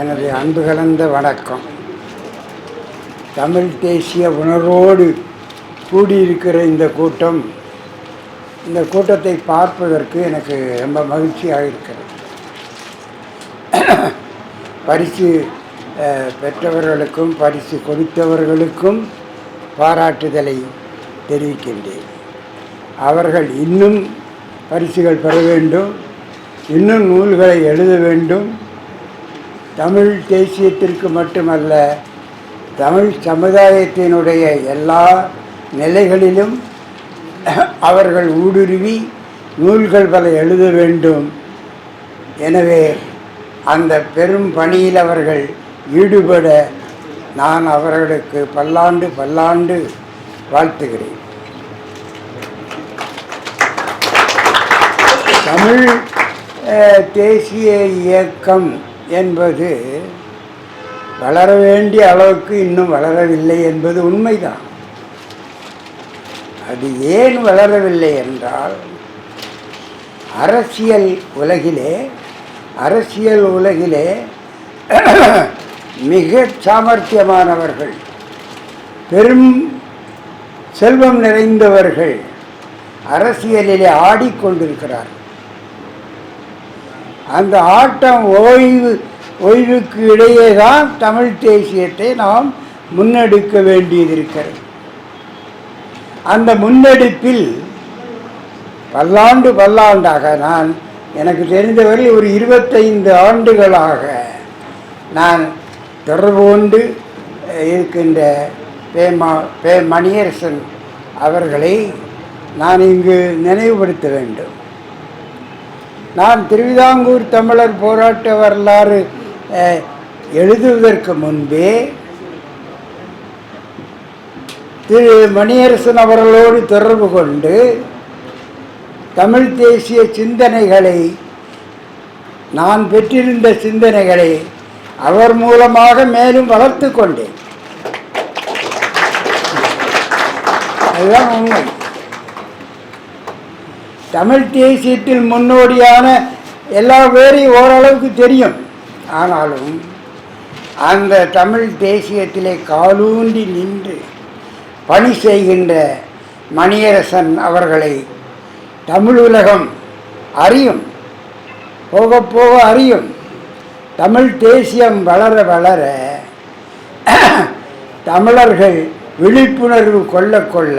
எனது அன்பு கலந்த வணக்கம். தமிழ் தேசிய உணர்வோடு கூடியிருக்கிற இந்த கூட்டம் இந்த கூட்டத்தை பார்ப்பதற்கு எனக்கு ரொம்ப மகிழ்ச்சியாக இருக்கிறது. பரிசு பெற்றவர்களுக்கும் பரிசு கொடுத்தவர்களுக்கும் பாராட்டுதலை தெரிவிக்கின்றேன். அவர்கள் இன்னும் பரிசுகள் பெற வேண்டும் இன்னும் நூல்களை எழுத வேண்டும் தமிழ் தேசியத்திற்கு மட்டுமல்ல தமிழ் சமுதாயத்தினுடைய எல்லா நிலைகளிலும் அவர்கள் ஊடுருவி நூல்கள் பல எழுத வேண்டும். எனவே அந்த பெரும் பணியில் அவர்கள் ஈடுபட நான் அவர்களுக்கு பல்லாண்டு பல்லாண்டு வாழ்த்துகிறேன். தமிழ் தேசிய இயக்கம் என்பது வளர வேண்டிய அளவுக்கு இன்னும் வளரவில்லை என்பது உண்மைதான். அது ஏன் வளரவில்லை என்றால் அரசியல் உலகிலே அரசியல் உலகிலே மிக சாமர்த்தியமானவர்கள் பெரும் செல்வம் நிறைந்தவர்கள் அரசியலிலே ஆடிக்கொண்டிருக்கிறார்கள். அந்த ஆட்டம் ஓய்வு ஓய்வுக்கு இடையே தான் தமிழ் தேசியத்தை நாம் முன்னெடுக்க வேண்டியதிருக்கிறது அந்த முன்னெடுப்பில் பல்லாண்டு பல்லாண்டாக நான் எனக்கு தெரிந்தவரை ஒரு இருபத்தைந்து ஆண்டுகளாக நான் தொடர்பு கொண்டு இருக்கின்ற பேமா பே மணியரசன் அவர்களை நான் இங்கு நினைவுபடுத்த வேண்டும். நான் திருவிதாங்கூர் தமிழர் போராட்ட வரலாறு எழுதுவதற்கு முன்பே திரு மணியரசன் அவர்களோடு தொடர்பு கொண்டு தமிழ் தேசிய சிந்தனைகளை நான் பெற்றிருந்த சிந்தனைகளை அவர் மூலமாக மேலும் வளர்த்து கொண்டேன். அதுதான் உண்மை. தமிழ் தேசியத்தில் முன்னோடியான எல்லா பேரையும் ஓரளவுக்கு தெரியும். ஆனாலும் அந்த தமிழ் தேசியத்திலே காலூன்றி நின்று பணி செய்கின்ற மணியரசன் அவர்களை தமிழ் உலகம் அறியும் போக போக அறியும். தமிழ் தேசியம் வளர வளர தமிழர்கள் விழிப்புணர்வு கொள்ள கொள்ள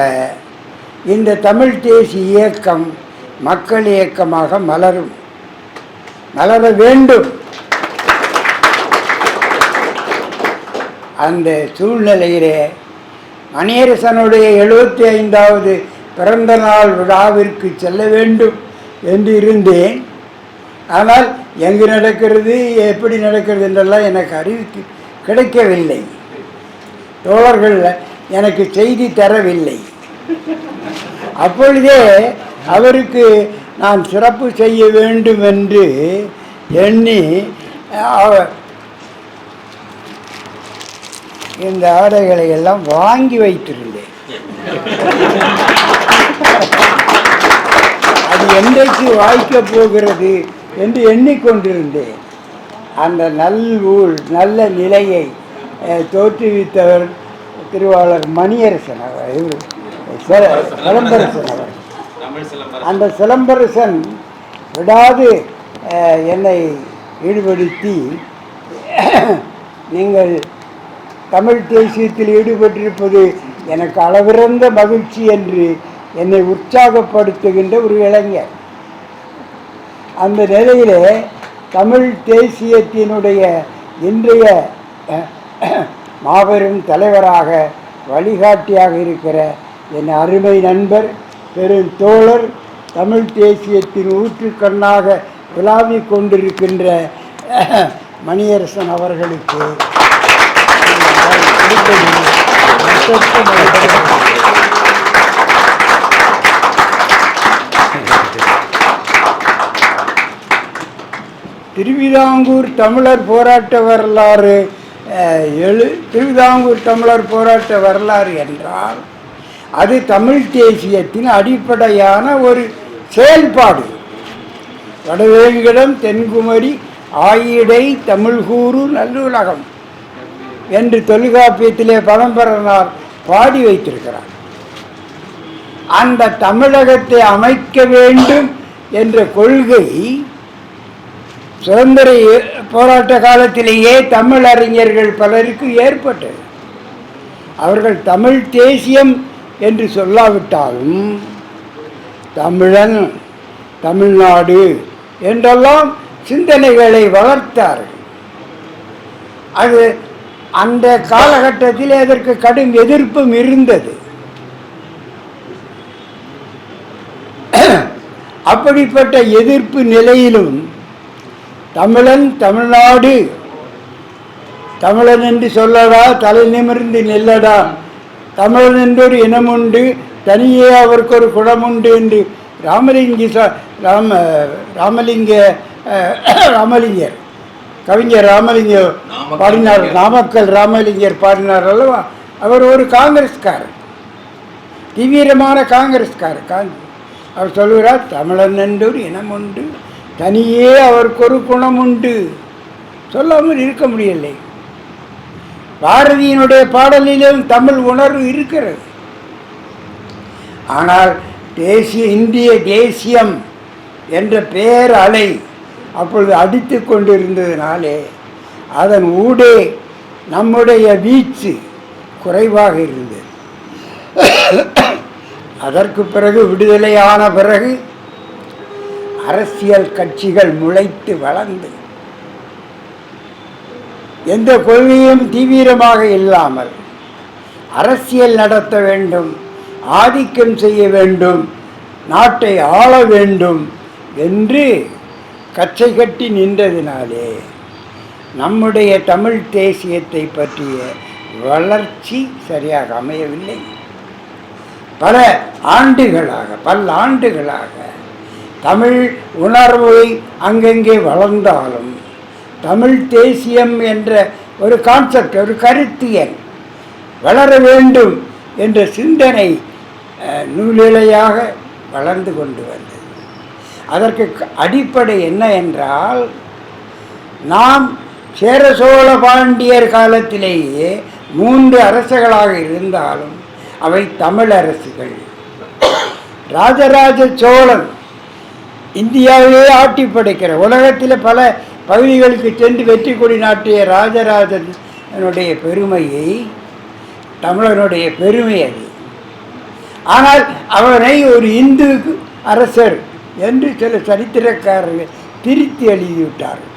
இந்த தமிழ் தேசிய இயக்கம் மக்கள் இயக்கமாக மலரும். மலர வேண்டும். அந்த சூழ்நிலையிலே மணியரசனுடைய எழுபத்தி ஐந்தாவது பிறந்த நாள் விழாவிற்கு செல்ல வேண்டும் என்று இருந்தேன். ஆனால் எங்கு நடக்கிறது எப்படி நடக்கிறது என்றெல்லாம் எனக்கு அறிவிக்க கிடைக்கவில்லை. தோழர்கள் எனக்கு செய்தி தரவில்லை. அப்பொழுதே அவருக்கு நான் சிறப்பு செய்ய வேண்டும் என்று எண்ணி இந்த ஆடைகளை எல்லாம் வாங்கி வைத்திருந்தேன். அது என்றைக்கு வாய்க்கப் போகிறது என்று எண்ணிக்கொண்டிருந்தேன். அந்த நல்ஊழ் நல்ல நிலையை தோற்றுவித்தவர் திருவாளர் மணியரசன் அவர் சிலம்பரசன் அவர். அந்த சிலம்பரசன் விடாது என்னை ஈடுபடுத்தி நீங்கள் தமிழ் தேசியத்தில் ஈடுபட்டிருப்பது எனக்கு அளவிறந்த மகிழ்ச்சி என்று என்னை உற்சாகப்படுத்துகின்ற ஒரு இளைஞர். அந்த நிலையிலே தமிழ் தேசியத்தினுடைய இன்றைய மாபெரும் தலைவராக வழிகாட்டியாக இருக்கிற என் அருமை நண்பர் பெருந்தோழர் தமிழ் தேசியத்தின் ஊற்றுக்கண்ணாக விளாவிக் கொண்டிருக்கின்ற மணியரசன் அவர்களுக்கு திருவிதாங்கூர் தமிழர் போராட்ட வரலாறு எழு திருவிதாங்கூர் தமிழர் போராட்ட வரலாறு என்றால் அது தமிழ் தேசியத்தின் அடிப்படையான ஒரு செயல்பாடு. வடவேங்கிடம் தென்குமரி ஆயிடை தமிழ்கூறு நல்லுலகம் என்று தொல்காப்பியத்திலே பரம்பரனார் பாடி வைத்திருக்கிறார். அந்த தமிழகத்தை அமைக்க வேண்டும் என்ற கொள்கை சுதந்திர போராட்ட காலத்திலேயே தமிழறிஞர்கள் பலருக்கு ஏற்பட்டது. அவர்கள் தமிழ் தேசியம் என்று சொல்லாவிட்டாலும் தமிழன் தமிழ்நாடு என்றெல்லாம் சிந்தனைகளை வளர்த்தார்கள். அது அந்த காலகட்டத்தில் அதற்கு கடும் எதிர்ப்பும் இருந்தது. அப்படிப்பட்ட எதிர்ப்பு நிலையிலும் தமிழன் தமிழ்நாடு தமிழன் என்று சொல்லடா தலை நிமிர்ந்து நில்லடா தமிழன் என்றொரு இனம் உண்டு தனியே அவருக்கு ஒரு குணம் உண்டு என்று ராமலிங்க ராம ராமலிங்க ராமலிங்கர் கவிஞர் ராமலிங்க நாமக்கல். பாடினார். நாமக்கல் ராமலிங்கர் பாடினார் அல்லவா? அவர் ஒரு காங்கிரஸ்காரர். தீவிரமான காங்கிரஸ்காரர் காங்கிரஸ் அவர் சொல்கிறார் தமிழன் என்று ஒரு இனம் உண்டு தனியே அவருக்கு ஒரு குணம் உண்டு சொல்லாமல் இருக்க முடியலை பாரதியினுடைய பாடலிலும் தமிழ் உணர்வு இருக்கிறது. ஆனால் தேசிய இந்திய தேசியம் என்ற பேர் அலை அப்பொழுது அடித்து கொண்டிருந்ததினாலே அதன் ஊடே நம்முடைய வீச்சு குறைவாக இருந்தது. அதற்கு பிறகு விடுதலையான பிறகு அரசியல் கட்சிகள் முளைத்து வளர்ந்து எந்த கொள்கையும் தீவிரமாக இல்லாமல் அரசியல் நடத்த வேண்டும் ஆதிக்கம் செய்ய வேண்டும் நாட்டை ஆள வேண்டும் என்று கச்சை கட்டி நின்றதினாலே நம்முடைய தமிழ் தேசியத்தை பற்றிய வளர்ச்சி சரியாக அமையவில்லை. பல ஆண்டுகளாக பல ஆண்டுகளாக தமிழ் உணர்வை அங்கங்கே வளர்ந்தாலும் தமிழ் தேசியம் என்ற ஒரு கான்செப்ட் ஒரு கருத்தியல் வளர வேண்டும் என்ற சிந்தனை அஹ், நூலிழையாக வளர்ந்து கொண்டு வந்தது. அதற்கு அடிப்படை என்ன என்றால் நாம் சேர சோழ பாண்டியர் காலத்திலேயே மூன்று அரசுகளாக இருந்தாலும் அவை தமிழ் அரசுகள். ராஜராஜ சோழன் இந்தியாவிலே ஆட்டி படைக்கிற உலகத்தில் பல பகுதிகளுக்கு சென்று வெற்றி கொடி நாட்டிய ராஜராஜனுடைய பெருமையை தமிழனுடைய பெருமை அது. ஆனால் அவனை ஒரு இந்து அரசர் என்று சில சரித்திரக்காரர்கள் திருத்தி எழுதிவிட்டார்கள்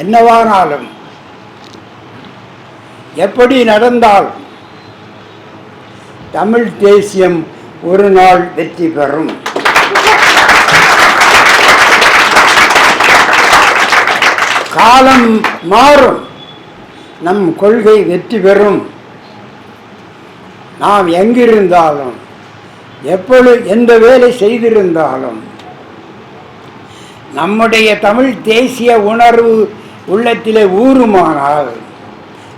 என்னவானாலும் எப்படி நடந்தால்? தமிழ் தேசியம் ஒரு நாள் வெற்றி பெறும். காலம் மாறும். நம் கொள்கை வெற்றி பெறும். நாம் எங்கிருந்தாலும் எப்பொழுது எந்த வேலை செய்திருந்தாலும் நம்முடைய தமிழ் தேசிய உணர்வு உள்ளத்திலே ஊறுமானால்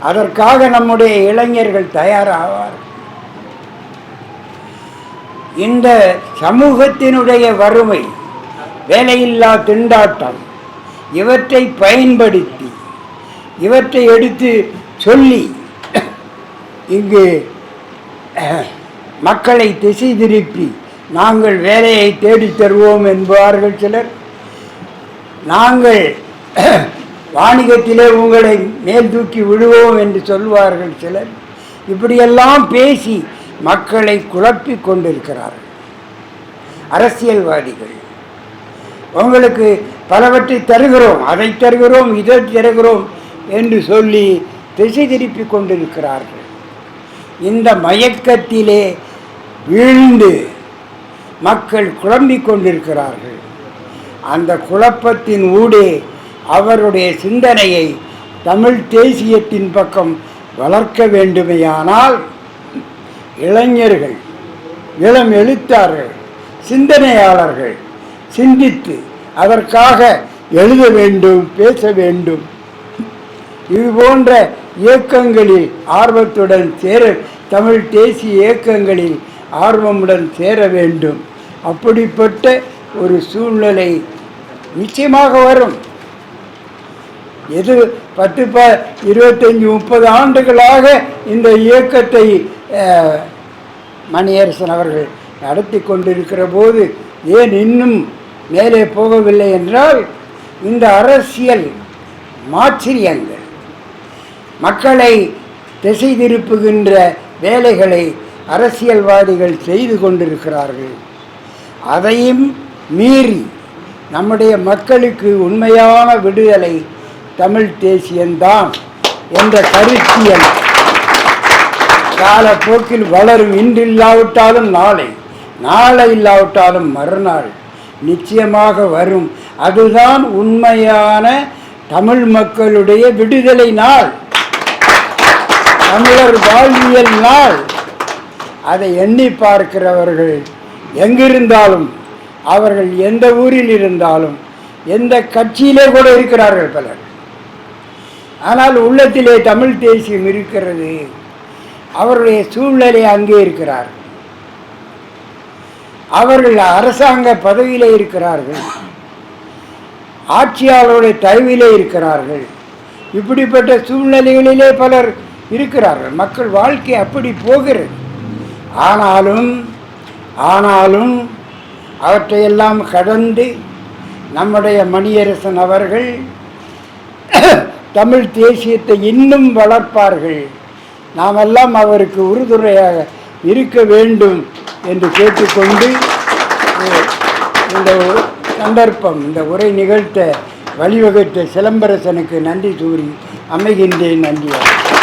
அதற்காக நம்முடைய இளைஞர்கள் தயாராவார். இந்த சமூகத்தினுடைய வறுமை வேலையில்லா திண்டாட்டம் இவற்றை பயன்படுத்தி இவற்றை எடுத்து சொல்லி இங்கு மக்களை திசை திருப்பி நாங்கள் வேலையை தேடித் தருவோம் என்பார்கள் சிலர். நாங்கள் வாணிகத்திலே உங்களை மேல் தூக்கி விடுவோம் என்று சொல்வார்கள் சிலர். இப்படியெல்லாம் பேசி மக்களை குழப்பி கொண்டிருக்கிறார்கள். அரசியல்வாதிகள் உங்களுக்கு பலவற்றை தருகிறோம் அதை தருகிறோம் இதை தருகிறோம் என்று சொல்லி திசை திருப்பி கொண்டிருக்கிறார்கள். இந்த மயக்கத்திலே வீழ்ந்து மக்கள் குழம்பிக் கொண்டிருக்கிறார்கள். அந்த குழப்பத்தின் ஊடே அவருடைய சிந்தனையை தமிழ் தேசியத்தின் பக்கம் வளர்க்க வேண்டுமையானால் இளைஞர்கள் இளம் எழுத்தார்கள் சிந்தனையாளர்கள் சிந்தித்து அதற்காக எழுத வேண்டும் பேச வேண்டும். இது போன்ற இயக்கங்களில் ஆர்வத்துடன் சேர தமிழ் தேசிய இயக்கங்களில் ஆர்வமுடன் சேர வேண்டும். அப்படிப்பட்ட ஒரு சூழ்நிலை நிச்சயமாக வரும். எது பத்து ப இருபத்தஞ்சி முப்பது ஆண்டுகளாக இந்த இயக்கத்தை மணியரசன் அவர்கள் நடத்தி கொண்டிருக்கிற போது ஏன் இன்னும் மேலே போகவில்லை என்றால் இந்த அரசியல் மாச்சரியங்கள் மக்களை திசை திருப்புகின்ற வேலைகளை அரசியல்வாதிகள் செய்து கொண்டிருக்கிறார்கள். அதையும் மீறி நம்முடைய மக்களுக்கு உண்மையான விடுதலை தமிழ் தேசியம்தான் என்ற கருத்தியல். காலப்போக்கில் வளரும் இன்று இல்லாவிட்டாலும் நாளை நாளை இல்லாவிட்டாலும் மறுநாள் நிச்சயமாக வரும். அதுதான் உண்மையான தமிழ் மக்களுடைய விடுதலை நாள். தமிழர் வாழ்வியல் நாள். அதை எண்ணி பார்க்கிறவர்கள் எங்கிருந்தாலும் அவர்கள் எந்த ஊரில் இருந்தாலும் எந்த கட்சியிலே கூட இருக்கிறார்கள் பலர். ஆனால் உள்ளத்திலே தமிழ் தேசியம் இருக்கிறது. அவருடைய சூழ்நிலை அங்கே இருக்கிறார். அவர்கள் அரசாங்க பதவியிலே இருக்கிறார்கள். ஆட்சியாளருடைய தயவிலே இருக்கிறார்கள். இப்படிப்பட்ட சூழ்நிலைகளிலே பலர் இருக்கிறார்கள். மக்கள் வாழ்க்கை அப்படி போகிறது. ஆனாலும் ஆனாலும் அவற்றையெல்லாம் கடந்து நம்முடைய மணியரசன் அவர்கள் தமிழ் தேசியத்தை இன்னும் வளர்ப்பார்கள். நாமெல்லாம் அவருக்கு உறுதுணையாக இருக்க வேண்டும் என்று கேட்டுக்கொண்டு இந்த சந்தர்ப்பம் இந்த உரை நிகழ்த்த வழிவகுத்த சிலம்பரசனுக்கு நன்றி கூறி அமைகின்றேன் நன்றியாக